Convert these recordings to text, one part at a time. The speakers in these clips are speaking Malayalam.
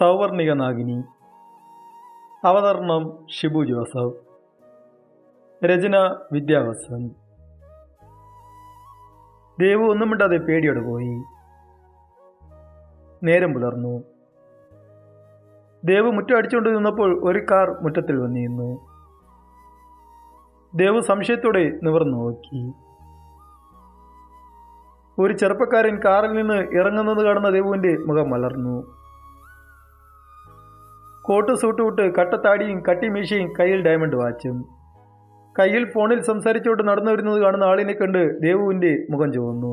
സൗവർണിക നാഗിനി അവതരണം ഷിബു ജോസഫ്. രചന വിദ്യാവസൻ. ദേവു ഒന്നും മിണ്ടാതെ പേടിയോടെ പോയി. നേരം പുലർന്നു. ദേവ് മുറ്റം അടിച്ചുകൊണ്ട് നിന്നപ്പോൾ ഒരു കാർ മുറ്റത്തിൽ വന്നിരുന്നു. ദേവ് സംശയത്തോടെ നിവർന്നു നോക്കി. ഒരു ചെറുപ്പക്കാരൻ കാറിൽ നിന്ന് ഇറങ്ങുന്നത് കാണുന്ന ദേവുവിന്റെ മുഖം മലർന്നു. കോട്ട് സൂട്ട് വിട്ട് കട്ടത്താടിയും കട്ടിമീശയും കയ്യിൽ ഡയമണ്ട് വാച്ചും. കയ്യിൽ ഫോണിൽ സംസാരിച്ചുകൊണ്ട് നടന്നു വരുന്നത് കാണുന്ന ആളിനെ കണ്ട് ദേവുവിന്റെ മുഖം ചുവന്നു.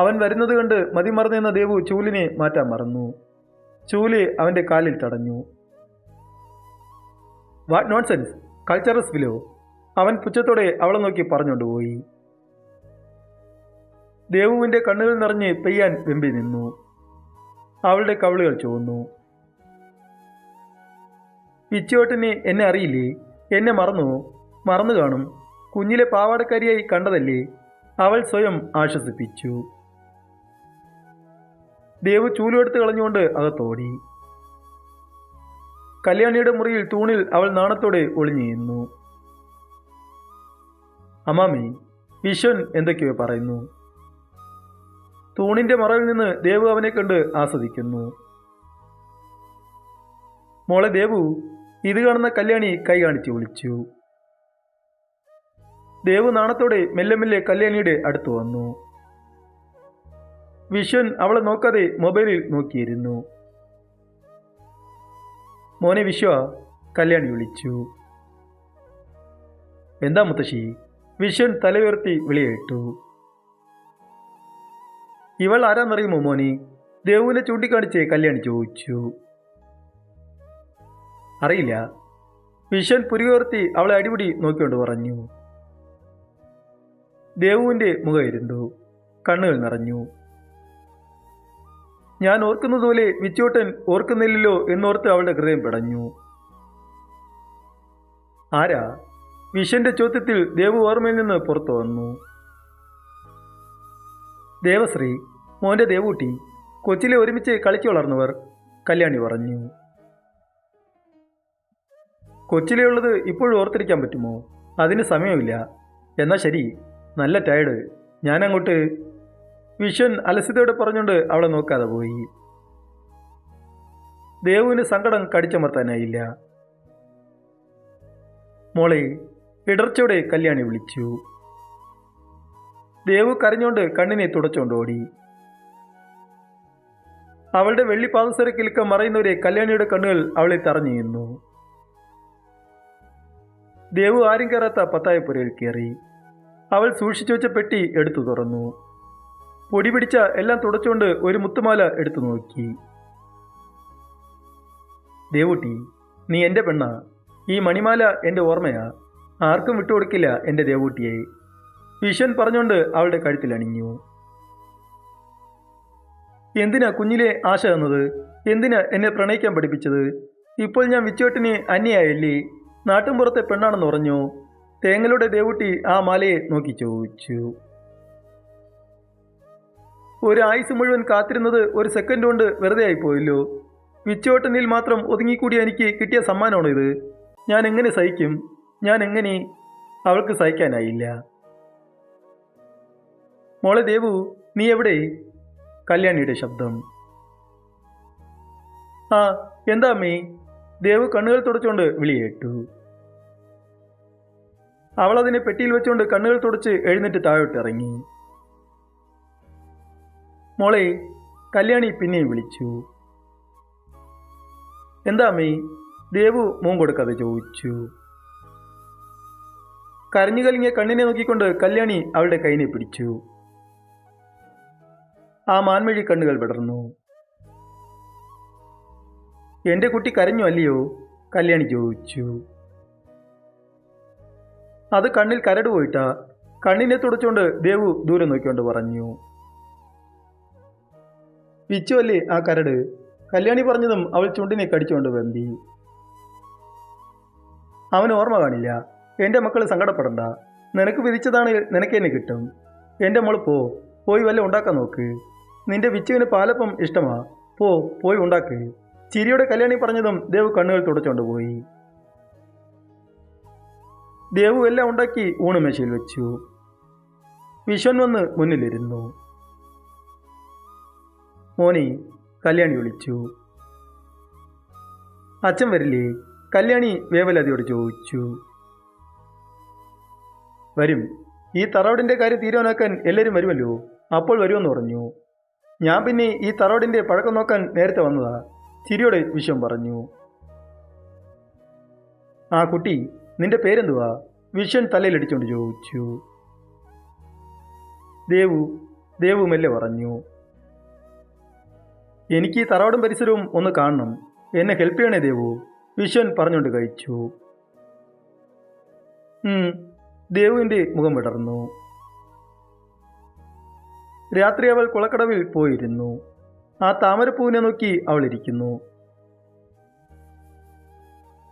അവൻ വരുന്നത് കണ്ട് മതിമറന്നിരുന്ന ദേവു ചൂലിനെ മാറ്റാൻ മറന്നു. ചൂൽ അവന്റെ കാലിൽ തടഞ്ഞു. വാട്ട് നോൺസെൻസ് കൾച്ചറസ് വിലോ അവൻ പുച്ഛത്തോടെ അവളെ നോക്കി പറഞ്ഞുകൊണ്ടുപോയി ദേവുവിന്റെ കണ്ണുകൾ നിറഞ്ഞ് പെയ്യാൻ വെമ്പി നിന്നു. അവളുടെ കവിളുകൾ ചുവന്നു. പിച്ചോട്ടിനെ എന്നെ അറിയില്ലേ? എന്നെ മറന്നു. മറന്നു കാണും. കുഞ്ഞിലെ പാവാടക്കാരിയായി കണ്ടതല്ലേ? അവൾ സ്വയം ആശ്വസിപ്പിച്ചു. ദേവ് ചൂലെടുത്ത് കളഞ്ഞുകൊണ്ട് അകത്തോടി. കല്യാണിയുടെ മുറിയിൽ തൂണിൽ അവൾ നാണത്തോടെ ഒളിഞ്ഞിരുന്നു അമ്മാമി വിശ്വൻ എന്തൊക്കെയോ പറയുന്നു. തൂണിന്റെ മറവിൽ നിന്ന് ദേവു അവനെ കണ്ട് ആസ്വദിക്കുന്നു. മോളെ ദേവു ഇത് കാണുന്ന കല്യാണി കൈ കാണിച്ച് വിളിച്ചു. ദേവു നാണത്തോടെ മെല്ലെ മെല്ലെ കല്യാണിയുടെ അടുത്ത് വന്നു. വിശ്വൻ അവളെ നോക്കാതെ മൊബൈലിൽ നോക്കിയിരുന്നു. മോനെ വിശ്വ കല്യാണി വിളിച്ചു. എന്താ മുത്തശ്ശി? വിശ്വൻ തലയുയർത്തി വിളിയേട്ടു ഇവൾ ആരാന്നറിയുമോ മോനെ? ദേവുവിനെ ചൂണ്ടിക്കാണിച്ച് കല്യാണി ചോദിച്ചു. അറിയില്ല. വിശ്വൻ പുരികോർത്തി അവളെ അടിപിടി നോക്കിക്കൊണ്ട് പറഞ്ഞു. ദേവുവിന്റെ മുഖം ഇരുണ്ടു. കണ്ണുകൾ നിറഞ്ഞു. ഞാൻ ഓർക്കുന്നതുപോലെ വിച്ചോട്ടൻ ഓർക്കുന്നില്ലല്ലോ എന്നോർത്ത് അവളുടെ ഹൃദയം പിടഞ്ഞു. ആരാ? വിഷന്റെ ചോദ്യത്തിൽ ദേവു ഓർമ്മയിൽ നിന്ന് പുറത്തു വന്നു. ദേവശ്രീ മോന്റെ ദേവൂട്ടി കൊച്ചിലെ ഒരുമിച്ച് കളിച്ചു വളർന്നവർ കല്യാണി പറഞ്ഞു. കൊച്ചിലുള്ളത് ഇപ്പോഴും ഓർത്തിരിക്കാൻ പറ്റുമോ? അതിന് സമയമില്ല. എന്നാൽ ശരി നല്ല ടയർഡ് ഞാനങ്ങോട്ട് വിശ്വൻ അലസ്യതയോടെ പറഞ്ഞുകൊണ്ട് അവളെ നോക്കാതെ പോയി. ദേവുവിന് സങ്കടം കടിച്ചമർത്താനായില്ല. മോളെ ഇടർച്ചയോടെ കല്യാണി വിളിച്ചു. ദേവു കരഞ്ഞുകൊണ്ട് കണ്ണിനെ തുടച്ചുകൊണ്ട് ഓടി. അവളുടെ വെള്ളി പാദസരക്കിലൊക്കെ മറയുന്നവരെ കല്യാണിയുടെ കണ്ണുകൾ അവളെ തറഞ്ഞിരുന്നു. ദേവു ആരും കയറാത്ത പത്തായപ്പുരയിൽ കയറി. അവൾ സൂക്ഷിച്ചു വെച്ച പെട്ടി എടുത്തു തുറന്നു. പൊടി പിടിച്ച എല്ലാം തുടച്ചുകൊണ്ട് ഒരു മുത്തുമാല എടുത്തു നോക്കി. ദേവുട്ടി നീ എന്റെ പെണ്ണ. ഈ മണിമാല എന്റെ ഓർമ്മയാ. ആർക്കും വിട്ടുകൊടുക്കില്ല എന്റെ ദേവൂട്ടിയെ. വിശ്വൻ പറഞ്ഞുകൊണ്ട് അവളുടെ കഴുത്തിൽ അണിഞ്ഞു എന്തിനാ കുഞ്ഞിലെ ആശ തന്നത് എന്തിനാ എന്നെ പ്രണയിക്കാൻ പഠിപ്പിച്ചത്? ഇപ്പോൾ ഞാൻ വിച്ചുവട്ടിന് അന്യായല്ലേ? നാട്ടിൻപുറത്തെ പെണ്ണാണെന്ന് പറഞ്ഞു? തേങ്ങലുടെ ദേവൂട്ടി ആ മാലയെ നോക്കി ചോദിച്ചു. ഒരു ആയുസ് മുഴുവൻ കാത്തിരുന്നത് ഒരു സെക്കൻഡ് കൊണ്ട് വെറുതെ ആയിപ്പോയല്ലോ. വിച്ചോട്ടനിൽ മാത്രം ഒതുങ്ങിക്കൂടി എനിക്ക് കിട്ടിയ സമ്മാനമാണോ ഇത് ഞാൻ എങ്ങനെ സഹിക്കും? ഞാൻ എങ്ങനെ അവൾക്ക് സഹിക്കാനായില്ല? മോളെ ദേവു നീ എവിടെ? കല്യാണിയുടെ ശബ്ദം. ആ എന്താ അമ്മേ? ദേവ് കണ്ണുകൾ തുടച്ചുകൊണ്ട് വിളിയേട്ടു. അവൾ അതിനെ പെട്ടിയിൽ വെച്ചുകൊണ്ട് കണ്ണുകൾ തുടച്ച് എഴുന്നേറ്റ് താഴോട്ട് ഇറങ്ങി. മോളെ കല്യാണി പിന്നെയും വിളിച്ചു. എന്താ അമ്മേ? ദേവു മോൻ കൊടുക്കാതെ ചോദിച്ചു. കരഞ്ഞു കലിങ്ങിയ കണ്ണിനെ നോക്കിക്കൊണ്ട് കല്യാണി അവളുടെ കൈനെ പിടിച്ചു. ആ മാൻമഴി കണ്ണുകൾ വിടർന്നു. എന്റെ കുട്ടി കരഞ്ഞു അല്ലയോ? കല്യാണി ചോദിച്ചു. അത് കണ്ണിൽ കരട് പോയിട്ട. കണ്ണിനെ തുടച്ചുകൊണ്ട് ദേവു ദൂരെ നോക്കിക്കൊണ്ട് പറഞ്ഞു. വിച്ചു അല്ലേ ആ കരട്? കല്യാണി പറഞ്ഞതും അവൾ ചുണ്ടിനെ കടിച്ചുകൊണ്ട് വെമ്പി അവൻ ഓർമ്മ കാണില്ല. എന്റെ മക്കൾ സങ്കടപ്പെടണ്ട. നിനക്ക് വിധിച്ചതാണ് നിനക്ക് എന്നെ കിട്ടും. എന്റെ മോൾ പോ. പോയി വല്ല ഉണ്ടാക്കാൻ നോക്ക്. നിന്റെ വിച്ചുവിന് പാലപ്പം ഇഷ്ടമാ. പോ പോയി ഉണ്ടാക്ക്. ചിരിയുടെ കല്യാണി പറഞ്ഞതും ദേവ് കണ്ണുകൾ തുടച്ചുകൊണ്ട് പോയി. ദേവു എല്ലാം ഉണ്ടാക്കി ഊണുമേശയിൽ വെച്ചു. വിശ്വൻ വന്ന് മുന്നിലിരുന്നു. മോനി കല്യാണി വിളിച്ചു. അച്ഛൻ വരില്ലേ? കല്യാണി വേവലതിയോട് ചോദിച്ചു. വരും. ഈ തറവടിന്റെ കാര്യം തീരുമാനാക്കാൻ എല്ലാവരും വരുമല്ലോ? അപ്പോൾ വരുമെന്ന് പറഞ്ഞു. ഞാൻ പിന്നെ ഈ തറോടിന്റെ പഴക്കം നോക്കാൻ നേരത്തെ വന്നതാ. ചിരിയോടെ വിഷയം പറഞ്ഞു. ആ കുട്ടി നിന്റെ പേരെന്തുവാ? വിഷൻ തലയിലടിച്ചുകൊണ്ട് ചോദിച്ചു. ദേവു ദേവു മെല്ലെ പറഞ്ഞു. എനിക്ക് ഈ തറവാടും പരിസരവും ഒന്ന് കാണണം. എന്നെ ഹെൽപ്പ് ചെയ്യണേ ദേവു. വിശ്വൻ പറഞ്ഞുകൊണ്ട് കഴിച്ചു. ദേവുവിന്റെ മുഖം വിടർന്നു. രാത്രി അവൾ കുളക്കടവിൽ പോയിരുന്നു. ആ താമരപ്പൂവിനെ നോക്കി അവൾ ഇരിക്കുന്നു.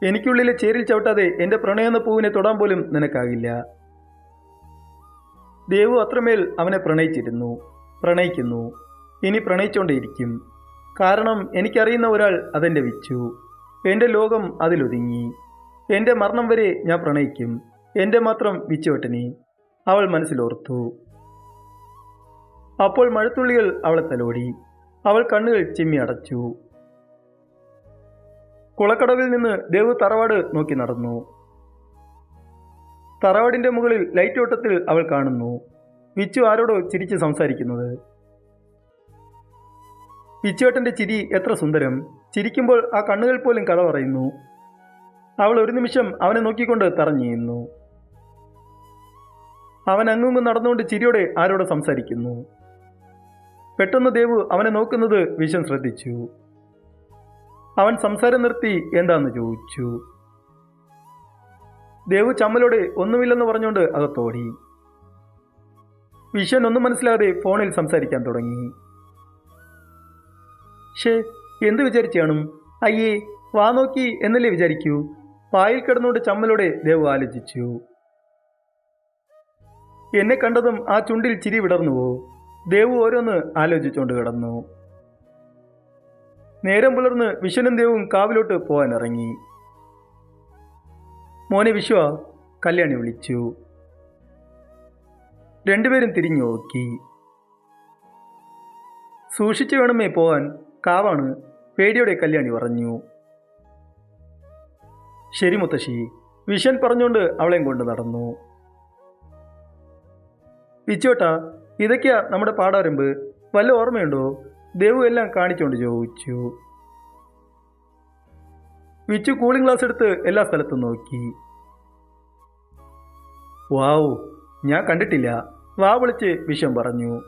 എനിക്കുള്ളിലെ ചേരിൽ ചവിട്ടാതെ എന്റെ പ്രണയെന്ന പൂവിനെ തൊടാൻ പോലും നിനക്കാകില്ല. ദേവു അത്രമേൽ അവനെ പ്രണയിച്ചിരുന്നു. പ്രണയിക്കുന്നു. ഇനി പ്രണയിച്ചുകൊണ്ടേയിരിക്കും കാരണം എനിക്കറിയുന്ന ഒരാൾ അതെന്റെ വിച്ചു. എന്റെ ലോകം അതിലൊതുങ്ങി. എന്റെ മരണം വരെ ഞാൻ പ്രണയിക്കും. എന്റെ മാത്രം വിച്ചുവട്ടനി. അവൾ മനസ്സിലോർത്തു. അപ്പോൾ മഴത്തുള്ളികൾ അവളെ തലോടി. അവൾ കണ്ണുകൾ ചിമ്മി അടച്ചു. കുളക്കടവിൽ നിന്ന് ദേവ് തറവാട് നോക്കി നടന്നു. തറവാടിന്റെ മുകളിൽ ലൈറ്റ് ഓട്ടത്തിൽ അവൾ കാണുന്നു. വിച്ചു ആരോടോ ചിരിച്ച് സംസാരിക്കുന്നത്. വിച്ചുവേട്ടന്റെ ചിരി എത്ര സുന്ദരം. ചിരിക്കുമ്പോൾ ആ കണ്ണുകൾ പോലും കഥ പറയുന്നു. അവൾ ഒരു നിമിഷം അവനെ നോക്കിക്കൊണ്ട് തറഞ്ഞിരുന്നു അവൻ അങ്ങും നടന്നുകൊണ്ട് ചിരിയോടെ ആരോട് സംസാരിക്കുന്നു. പെട്ടെന്ന് ദേവു അവനെ നോക്കുന്നത് വിശ്വം ശ്രദ്ധിച്ചു. അവൻ സംസാരം നിർത്തി എന്താന്ന് ചോദിച്ചു. ദേവു ചമ്മലോടെ ഒന്നുമില്ലെന്ന് പറഞ്ഞുകൊണ്ട് അകത്തോടി. വിശ്വൻ ഒന്നും മനസ്സിലാതെ ഫോണിൽ സംസാരിക്കാൻ തുടങ്ങി. ഷേ എന്ത് വിചാരിച്ചു കാണും അയ്യേ വാ നോക്കി എന്നല്ലേ വിചാരിക്കൂ? വായിൽ കിടന്നുകൊണ്ട് ചമ്മലോടെ ദേവു ആലോചിച്ചു. എന്നെ കണ്ടതും ആ ചുണ്ടിൽ ചിരി വിടർന്നുവോ? ദേവു ഓരോന്ന് ആലോചിച്ചുകൊണ്ട് കിടന്നു. നേരം പുലർന്ന് വിശ്വനും ദേവും കാവിലോട്ട് പോകാൻ ഇറങ്ങി. മോനെ വിശ്വ കല്യാണി വിളിച്ചു. രണ്ടുപേരും തിരിഞ്ഞു നോക്കി. സൂക്ഷിച്ചു വേണമേ പോകാൻ കാവാണ് പേടിയോടെ കല്യാണി പറഞ്ഞു. ശരി മുത്തശ്ശി വിഷൻ പറഞ്ഞുകൊണ്ട് അവളെയും കൊണ്ട് നടന്നു. വിച്ചോട്ടാ ഇതൊക്കെയാ നമ്മുടെ പാടാരമ്പ്. വല്ല ഓർമ്മയുണ്ടോ? ദേവു എല്ലാം കാണിച്ചുകൊണ്ട് ചോദിച്ചു. വിച്ചു കൂളിംഗ് ഗ്ലാസ് എടുത്ത് എല്ലാ സ്ഥലത്തും നോക്കി. വാവു ഞാൻ കണ്ടിട്ടില്ല. വാ വിളിച്ച് വിഷം പറഞ്ഞു.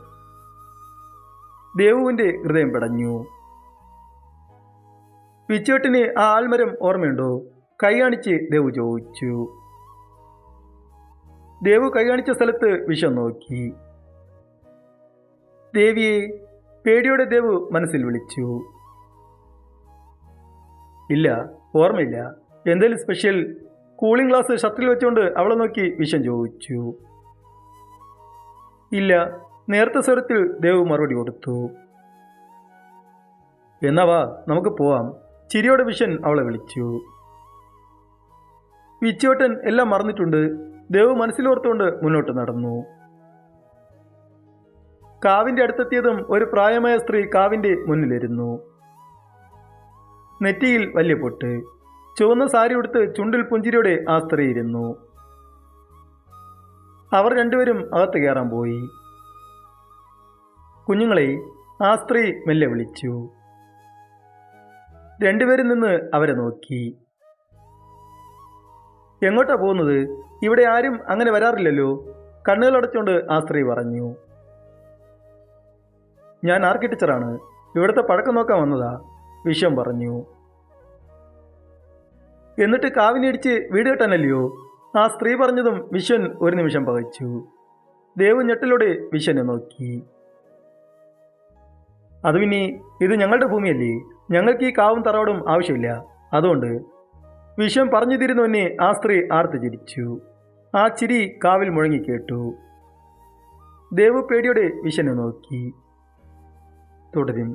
ദേവുവിന്റെ ഹൃദയം പടഞ്ഞു. വിച്ചേട്ടിന് ആ ആൽമരം ഓർമ്മയുണ്ടോ? കൈ കാണിച്ച് ദേവു ചോദിച്ചു. ദേവു കൈ കാണിച്ച സ്ഥലത്ത് വിഷം നോക്കി. ദേവിയെ പേടിയോടെ ദേവു മനസ്സിൽ വിളിച്ചു. ഇല്ല ഓർമ്മയില്ല. എന്തേലും സ്പെഷ്യൽ കൂളിംഗ് ഗ്ലാസ് ഷർട്ടിൽ വെച്ചുകൊണ്ട് അവളെ നോക്കി വിഷം ചോദിച്ചു. ഇല്ല നേരത്തെ സ്വരത്തിൽ ദേവ് മറുപടി കൊടുത്തു. എന്നാ വാ നമുക്ക് പോവാം. ചിരിയോടെ വിഷൻ അവളെ വിളിച്ചു. വിച്ചോട്ടൻ എല്ലാം മറന്നിട്ടുണ്ട്. ദേവ് മനസ്സിലോർത്തുകൊണ്ട് മുന്നോട്ട് നടന്നു. കാവിന്റെ അടുത്തെത്തിയതും ഒരു പ്രായമായ സ്ത്രീ കാവിന്റെ മുന്നിലിരുന്നു. നെറ്റിയിൽ വലിയ പൊട്ട്. ചുവന്ന സാരി ഉടുത്ത് ചുണ്ടിൽ പുഞ്ചിരിയോടെ ആ സ്ത്രീ ഇരുന്നു. അവർ രണ്ടുപേരും അകത്ത് കയറാൻ പോയി. കുഞ്ഞുങ്ങളെ ആ സ്ത്രീ മെല്ലെ വിളിച്ചു. രണ്ടുപേരും നിന്ന് അവരെ നോക്കി. എങ്ങോട്ടാ പോകുന്നത്? ഇവിടെ ആരും അങ്ങനെ വരാറില്ലല്ലോ കണ്ണുകളടച്ചുകൊണ്ട് ആ സ്ത്രീ പറഞ്ഞു. ഞാൻ ആർക്കിടെക്ചറാണ്. ഇവിടുത്തെ പഴക്കം നോക്കാൻ വന്നതാ. വിശ്വം പറഞ്ഞു. എന്നിട്ട് കാവിനിടിച്ച് വീട് കെട്ടാനല്ലയോ? ആ സ്ത്രീ പറഞ്ഞതും വിശ്വൻ ഒരു നിമിഷം പകച്ചു. ദേവ് ഞെട്ടലോടെ വിശ്വനെ നോക്കി. അത് പിന്നെ ഇത് ഞങ്ങളുടെ ഭൂമിയല്ലേ? ഞങ്ങൾക്ക് ഈ കാവും തറവാടും ആവശ്യമില്ല. അതുകൊണ്ട് വിശ്വം പറഞ്ഞു തിരുന്നു എന്നെ ആ സ്ത്രീ ആർത്ത് ചിരിച്ചു. ആ ചിരി കാവിൽ മുഴങ്ങി കേട്ടു. ദേവ് പേടിയോടെ വിശ്വനെ നോക്കി. തുടരും